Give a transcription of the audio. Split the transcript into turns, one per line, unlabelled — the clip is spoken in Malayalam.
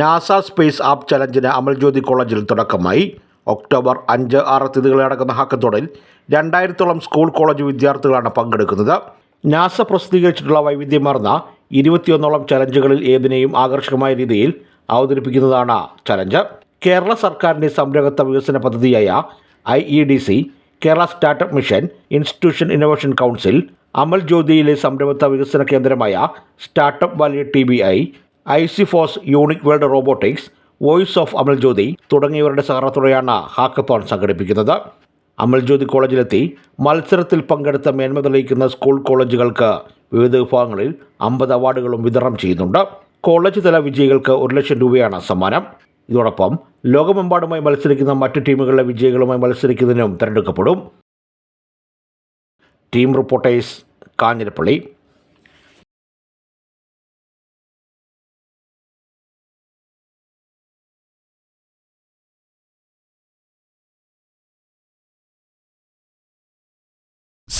നാസ സ്പേസ് ആപ്പ് ചലഞ്ചിന് അമൽജ്യോതി കോളേജിൽ തുടക്കമായി. ഒക്ടോബർ അഞ്ച് ആറ് തീയതികളെ നടക്കുന്ന ഹാക്കത്തോണിൽ രണ്ടായിരത്തോളം സ്കൂൾ കോളേജ് വിദ്യാർത്ഥികളാണ് പങ്കെടുക്കുന്നത്. നാസ പ്രസിദ്ധീകരിച്ചിട്ടുള്ള വൈവിധ്യമാർന്ന ഇരുപത്തിയൊന്നോളം ചലഞ്ചുകളിൽ ഏതിനെയും ആകർഷകമായ രീതിയിൽ അവതരിപ്പിക്കുന്നതാണ് ചലഞ്ച്. കേരള സർക്കാരിന്റെ സംരംഭത്വ വികസന പദ്ധതിയായ I E D C Kerala startup mission institution innovation council Amal ജ്യോതിയിലെ സംരംഭത്വ വികസന കേന്ദ്രമായ startup valley T B I I C FOSS unique world robotics voice of Amal Jyothi തുടങ്ങിയവരുടെ സഹകരണത്തോടെയാണ് ഹാക്കത്തോൺ സംഘടിപ്പിക്കുന്നത്. അമൽ ജ്യോതി കോളേജിലെത്തി മത്സരത്തിൽ പങ്കെടുത്ത മേന്മ തെളിയിക്കുന്ന സ്കൂൾ കോളേജുകൾക്ക് വിവിധ വിഭാഗങ്ങളിൽ അമ്പത് അവാർഡുകളും വിതരണം ചെയ്യുന്നുണ്ട്. കോളേജ് തല വിജയികൾക്ക് ഒരു ലക്ഷം രൂപയാണ് സമ്മാനം. ഇതോടൊപ്പം ലോകമെമ്പാടുമായി മത്സരിക്കുന്ന മറ്റ് ടീമുകളിലെ വിജയികളുമായി മത്സരിക്കുന്നതിനും തിരഞ്ഞെടുക്കപ്പെടും. Team reporters Kanjirappally